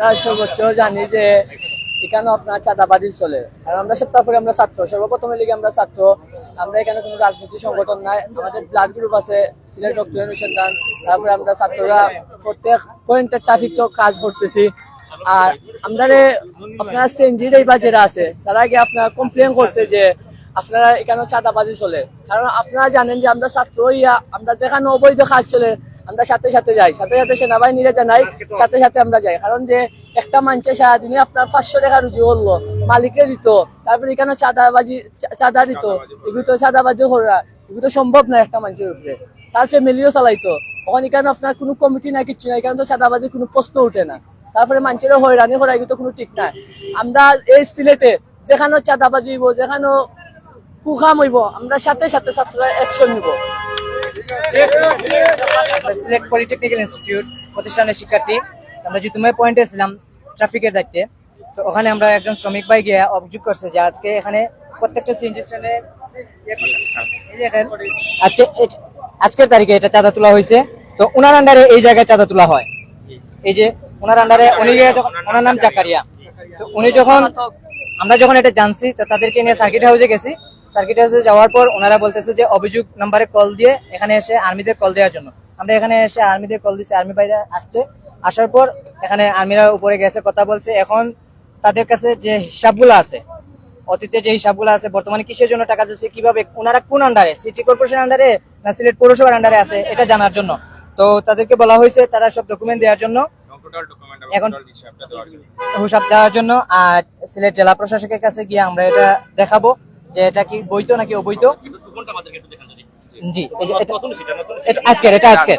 আমরা সর্বোচ্চ জানি যে এখানে আপনার চাঁদাবাদি চলে। আর আমরা আমরা ছাত্র, সর্বপ্রথমে লিগে আমরা ছাত্র। আমরা এখানে কোনো রাজনৈতিক সংগঠন নাই, আমাদের ব্লাড গ্রুপ আছে, সিলেট রক্ত অনুসন্ধান, তারপরে আমরা ছাত্ররা প্রত্যেক পয়েন্টে ট্রাফিক তো কাজ করতেছি। আর আমরা আপনার সেনজির এই বাজেরা আছে, তারা আগে আপনার কমপ্লেন করছে যে আপনারা এখানে চাঁদাবাজি চলে। কারণ আপনারা জানেন যে আমরা ছাত্র আমরা যেখানে অবৈধ কাজ চলে আমরা সাথে সাথে যাই সাথে সাথে সেনাবাহিনীরা জানাই সাথে সাথে আমরা যাই। কারণ যে একটা মানুষের সারাদিনে আপনার পাঁচশো টাকা রুজি করল মালিকরে দিত তারপরে এখানে চাঁদাবাজি চাঁদা দিত। এগুলো তো চাঁদাবাজি করা এগুলো তো সম্ভব না একটা মানুষের উপরে। তার ফ্যামিলিও চালাইতো। ওখানে এখানে আপনার কোনো কমিটি না কিচ্ছু না এখানে তো চাঁদাবাজি কোনো প্রশ্ন উঠে না। তারপরে মানুষেরও হয়রানি করা এগুলো তো কোনো ঠিক নাই। আমরা এই সিলেটে যেখানে চাঁদাবাজি হইব যেখানে কুখাম হইব আমরা সাথে সাথে ছাত্ররা অ্যাকশন নিব। সিলেট পলিটেকনিক্যাল ইনস্টিটিউট প্রতিষ্ঠানের শিক্ষার্থী। আমরা জিতুময় পয়েন্টে ছিলাম ট্রাফিকের দায়িত্বে, তো ওখানে আমরা একজন শ্রমিক ভাই গিয়ে অভিযোগ করছে যে আজকে এখানে প্রত্যেকটা সিএনজি আজকে আজকের তারিখে এটা চাঁদা তোলা হয়েছে। তো ওনার আন্ডারে এই জায়গায় চাঁদা তোলা হয়। এই যে ওনার আন্ডারে উনি যখন ওনার নাম জাকারিয়া। তো উনি যখন আমরা যখন এটা জানছি, তো তাদেরকে নিয়ে সার্কিট হাউসে গেছি। সার্কিট হাউসে যাওয়ার পর ওনারা বলতেছে যে অভিযোগ নাম্বারে কল দিয়ে এখানে এসে আর্মিদের কল দেওয়ার জন্য। আমরা এখানে এসে আর্মিদের কল দিচ্ছি আর্মি বাইরে আসছে। আসার পর এখানে আর্মিরা উপরে গেছে কথা বলছে। এখন তাদের কাছে যে হিসাবগুলো আছে অতীতে যে হিসাবগুলো আছে বর্তমানে কিসের জন্য টাকা দিচ্ছে কীভাবে ওনারা কোন আন্ডারে সিটি কর্পোরেশন আন্ডারে না সিলেট পৌরসভার আন্ডারে আছে এটা জানার জন্য। তো তাদেরকে বলা হয়েছে তারা সব ডকুমেন্ট দেওয়ার জন্য। এখন হিসাব দেওয়ার জন্য আর সিলেট জেলা প্রশাসকের কাছে গিয়ে আমরা এটা দেখাবো। যে এটা কি বৈধ নাকি অবৈধ? জি আজকের এটা আজকের।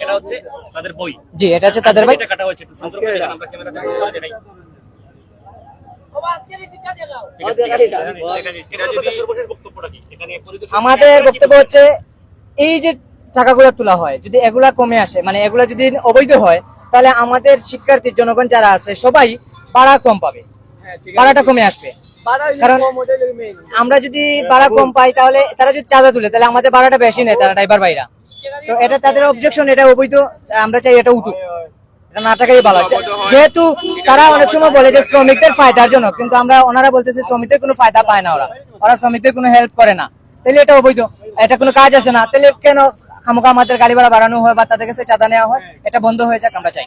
এটা হচ্ছে তাদের বই। জি এটা হচ্ছে তাদের কাটা হয়েছে আমরা ক্যামেরা আমাদের বক্তব্য হচ্ছে এই যে টাকাগুলো তোলা হয় যদি এগুলা কমে আসে মানে এগুলা যদি অবৈধ হয় তাহলে আমাদের শিক্ষার্থী জনগণ যারা আছে সবাই ভাড়া কম পাবে। ভাড়াটা কমে আসবে। কারণ আমরা যদি ভাড়া কম পাই তাহলে তারা যদি চাঁদা তুলে তাহলে আমাদের ভাড়াটা বেশি নেয় তারা ড্রাইভার ভাইরা। তো এটা তাদের অবজেকশন এটা অবৈধ আমরা চাই এটা উঠুক। এটা না টাকাই ভালো। যেহেতু তারা অনেক সময় বলে যে শ্রমিকদের ফায়দার জন্য কিন্তু আমরা ওনারা বলতেছে শ্রমিকদের কোনো ফায়দা পায় না ওরা। ওরা শ্রমিকদের কোনো হেল্প করে না। তাহলে এটা অবৈধ। এটা কোনো কাজ আসে না। তাহলে কেন খামোখা আমাদের গাড়ি ভাড়া বাড়ানো হয় বা তাদের কাছে চাঁদা নেওয়া হয়। এটা বন্ধ হয়ে যাক আমরা চাই।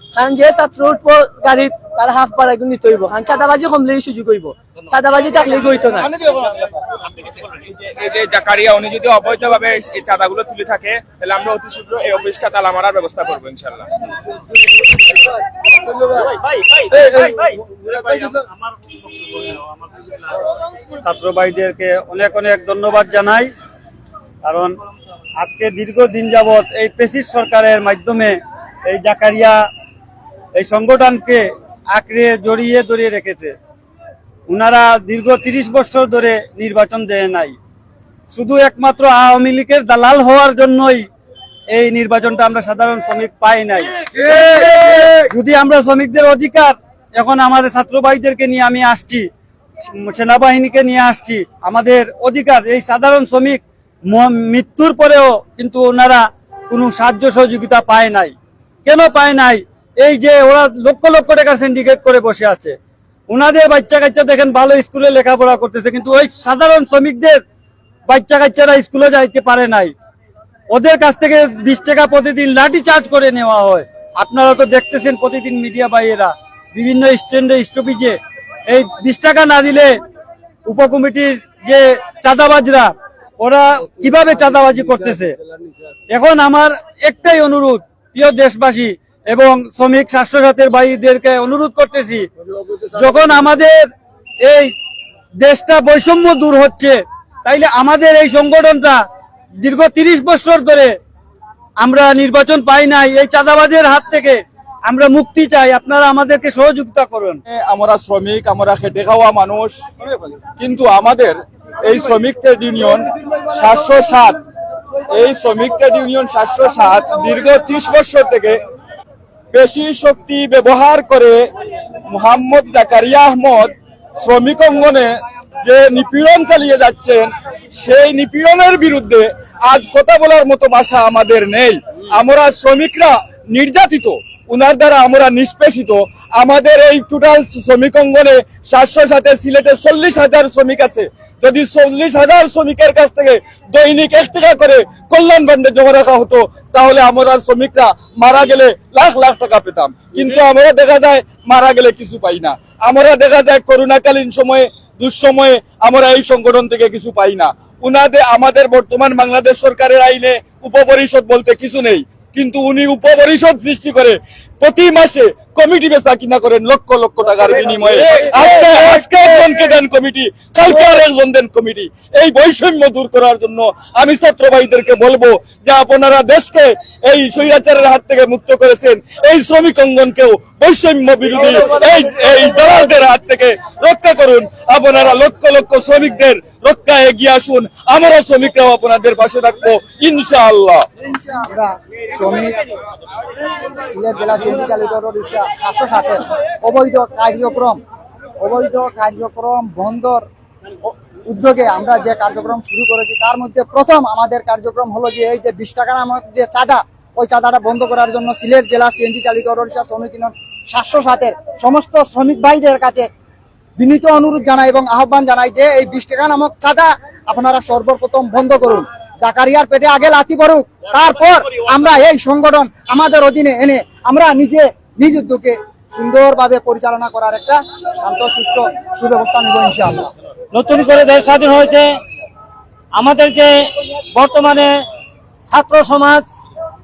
কারণ যে ছাত্র উঠবো গাড়িত তার হাফ ভাড়া কিন্তু নিতে হইব। কারণ চাঁদাবাজি কমলে সুযোগ হইব। চাঁদাবাজি থাকলে হইতো না এই যে জাকারিয়া উনি যদি অবৈধভাবে এই চাঁদাগুলো তুলে থাকে তাহলে আমরা অতি শীঘ্র এই অফিসটা তালা মারার ব্যবস্থা করব ইনশাল্লাহ ছাত্র ভাইদেরকে অনেক অনেক ধন্যবাদ জানাই কারণ আজকে দীর্ঘদিন যাবৎ এই পেসিস সরকারের মাধ্যমে এই জাকারিয়া এই সংগঠনকে আঁকড়ে, জড়িয়ে ধরিয়ে রেখেছে। উনারা দীর্ঘ তিরিশ বছর ধরে নির্বাচন দেয় নাই। শুধু একমাত্র আওয়ামী লীগের দালাল হওয়ার জন্যই এই নির্বাচনটা আমরা সাধারণ শ্রমিক পাই নাই। যদি আমরা শ্রমিকদের অধিকার, এখন আমাদের ছাত্র ভাইদেরকে নিয়ে আমি আসছি, সেনাবাহিনীকে নিয়ে আসছি, আমাদের অধিকার, এই সাধারণ শ্রমিক মৃত্যুর পরেও কিন্তু ওনারা কোনো সাহায্য সহযোগিতা পায় নাই। কেন পায় নাই? এই যে ওরা লক্ষ লক্ষ টাকার সিন্ডিকেট করে বসে আছে। ওনাদের বাচ্চা কাচ্চা দেখেন, ভালো স্কুলে লেখাপড়া করতেছে, কিন্তু ওই সাধারণ শ্রমিকদের বাচ্চা কাচ্চারা স্কুলে যাইতে পারে নাই। ওদের কাছ থেকে বিশ টাকা প্রতিদিন লাঠি চার্জ করে নেওয়া হয়। আপনারা তো দেখতেছেন প্রতিদিন মিডিয়া ভাইয়েরা বিভিন্ন স্ট্যান্ডে স্টপিজে। এই বিশ টাকা না দিলে উপকমিটির যে চাঁদাবাজরা, ওরা কীভাবে চাঁদাবাজি করতেছে? এখন আমার একটাই অনুরোধ, প্রিয় দেশবাসী এবং শ্রমিক স্বাস্থ্য সাথের ভাইদেরকে অনুরোধ করতেছি, যখন আমাদের এই দেশটা বৈষম্য দূর হচ্ছে, তাইলে আমাদের এই সংগঠনটা দীর্ঘ তিরিশ বছর ধরে আমরা নির্বাচন পাই নাই, এই চাঁদাবাজের হাত থেকে আমরা মুক্তি চাই। আপনারা আমাদেরকে সহযোগিতা করুন। আমরা শ্রমিক, আমরা খেটে খাওয়া মানুষ, কিন্তু আমাদের এই শ্রমিক ট্রেড ইউনিয়ন সাতশো সাত, এই শ্রমিক ট্রেড ইউনিয়ন সাতশো সাত দীর্ঘ ত্রিশ বছর থেকে পেশি শক্তি ব্যবহার করে মোহাম্মদ জাকারিয়া আহমদ শ্রমিক অঙ্গনে যে নিপীড়ন চালিয়ে যাচ্ছেন, সেই নিপীড়নের বিরুদ্ধে আজ কথা বলার মতো ভাষা আমাদের নেই। আমরা শ্রমিকরা নির্যাতিত। উনার দ্বারা আমরা নিষ্পেষিত। আমাদের এই টোটাল শ্রমিক অঙ্গনে সাতশো সাথে সিলেটে চল্লিশ হাজার শ্রমিক আছে। যদি চল্লিশ হাজার শ্রমিকের কাছ থেকে দৈনিক এক টাকা করে কল্যাণ ফান্ডে জমা রাখা হতো, তাহলে আমরা শ্রমিকরা মারা গেলে লাখ লাখ টাকা পেতাম। কিন্তু আমরা দেখা যায় মারা গেলে কিছু পাই না। আমরা দেখা যায় করোনাকালীন সময়ে, দুঃসময়ে আমরা এই সংগঠন থেকে কিছু পাই না। উনাদের, আমাদের বর্তমান বাংলাদেশ সরকারের আইনে উপপরিষদ বলতে কিছু নেই। কিন্তু উনি উপপরিষদ সৃষ্টি করে। প্রতি মাসে কমিটি বেচা কিনা করেন লক্ষ লক্ষ টাকার বিনিময়ে। আজকে আজকে একজনকে দেন কমিটি কালকে আর একজন দেন কমিটি। এই বৈষম্য দূর করার জন্য আমি ছাত্র ভাইদেরকে বলব যে আপনারা দেশকে এই স্বৈরাচারের হাত থেকে মুক্ত করেছেন। এই শ্রমিক অঙ্গনকেও বৈষম্য বিরোধী এই এই দালালদের হাত থেকে রক্ষা করুন। আপনারা লক্ষ লক্ষ শ্রমিকদের রক্ষা এগিয়ে আসুন। আমরা শ্রমিকরাও আপনাদের পাশে থাকব ইনশাআল্লাহ। শ্রমিক সাতের অবৈধ কার্যক্রম অবৈধ কার্যক্রম বন্ধর ও- উদ্যোগে আমরা যে কার্যক্রম শুরু করেছি, তার মধ্যে প্রথম আমাদের কার্যক্রম হলো যে এই যে বিশ টাকা নামক যে চাঁদা, ওই চাঁদাটা বন্ধ করার জন্য সিলেট জেলা সিএনজি চালিত রিক্সা শ্রমিক ইউনিয়ন সাতশো সাতের সমস্ত শ্রমিক ভাইদের কাছে বিনীত অনুরোধ জানাই এবং আহ্বান জানাই যে এই বিশ টাকা নামক চাঁদা আপনারা সর্বপ্রথম বন্ধ করুন। জাকারিয়ার পেটে আগে লাথি পড়ুক, তারপর আমরা এই সংগঠন আমাদের অধীনে এনে আমরা নিজে নিজ উদ্যোগে সুন্দরভাবে পরিচালনা করার একটা শান্ত, সুস্থ সুব্যবস্থা নিব ইনশাআল্লাহ। নতুন করে দেশ স্বাধীন হয়েছে। আমাদের যে বর্তমানে ছাত্র সমাজ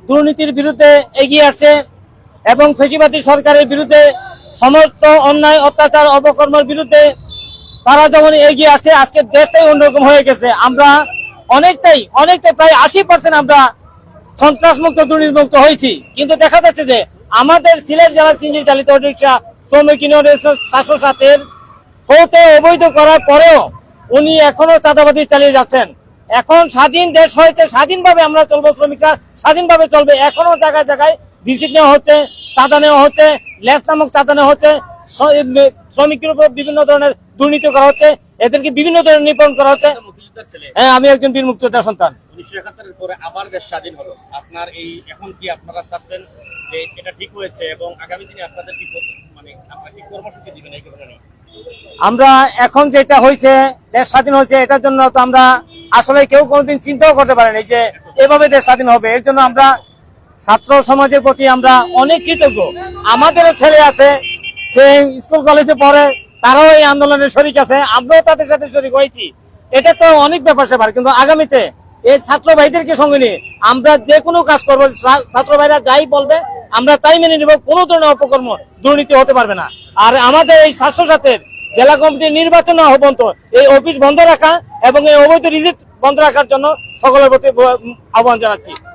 দুর্নীতির বিরুদ্ধে এগিয়ে আসছে এবং ফেসিবাদী সরকারের বিরুদ্ধে সমস্ত অন্যায়, অত্যাচার, অপকর্মের বিরুদ্ধে তারা যেমন এগিয়ে আসছে, আজকে দেশটাই অন্যরকম হয়ে গেছে। আমরা অনেকটাই অনেকটাই প্রায় আশি পার্সেন্ট আমরা সন্ত্রাস মুক্ত দুর্নীতিমুক্ত হয়েছি। কিন্তু দেখা যাচ্ছে যে আমাদের সিলেট জেলা সিঞ্জি চালিত রিক্সা শ্রমিক ইউনিয়নের সাতশো সাতের হতে অবৈধ করার পরেও উনি এখনও চাঁদাবাদি চালিয়ে যাচ্ছেন। এখন স্বাধীন দেশ হয়েছে, স্বাধীনভাবে আমরা চলবো, শ্রমিকরা স্বাধীনভাবে চলবে। এখনও জায়গায় জায়গায় রিসিট নেওয়া হচ্ছে, চাঁদা নেওয়া হচ্ছে, লেস নামক চাঁদা নেওয়া হচ্ছে। শ্রমিকের উপর বিভিন্ন ধরনের দুর্নীতি করা হচ্ছে। এদেরকে বিভিন্ন ধরনের নিপন করা হচ্ছে। হ্যাঁ আমি একজন বীর মুক্তিযোদ্ধা সন্তান। উনিশশো একাত্তরের পরে আবার দেশ স্বাধীন হলো। আপনার এই এখন কি আপনারা চাচ্ছেন যে এটা ঠিক হয়েছে এবং আগামী দিনে আপনাদের কি মানে আপনার কি কর্মসূচি দিবেন এই ঘটনা নিয়ে? আমরা এখন যেটা হয়েছে দেশ স্বাধীন হয়েছে এটার জন্য তো আমরা আসলে কেউ কোনোদিন চিন্তাও করতে পারেনি যে এভাবে দেশ স্বাধীন হবে। এর জন্য আমরা ছাত্র সমাজের প্রতি আমরা অনেক কৃতজ্ঞ। আমাদেরও ছেলে আছে সে স্কুল কলেজে পড়ে তারাও এই আন্দোলনের শরিক আছে, আমরাও তাদের সাথে শরিক হয়েছি। এটা তো অনেক ব্যাপার স্যাপার, কিন্তু আগামীতে এই ছাত্র ভাইদেরকে সঙ্গে নিয়ে আমরা যে কোনো কাজ করব ছাত্র ভাইরা যাই বলবে, আমরা তাই মেনে নিব, কোনো ধরনের অপকর্ম দুর্নীতি হতে পারবে না। আর আমাদের এই স্বাস্থ্য সাথের জেলা কমিটির নির্বাচন হওয়া এই অফিস বন্ধ রাখা এবং এই অবৈধ রিজিট বন্ধ রাখার জন্য সকলের প্রতি আহ্বান জানাচ্ছি।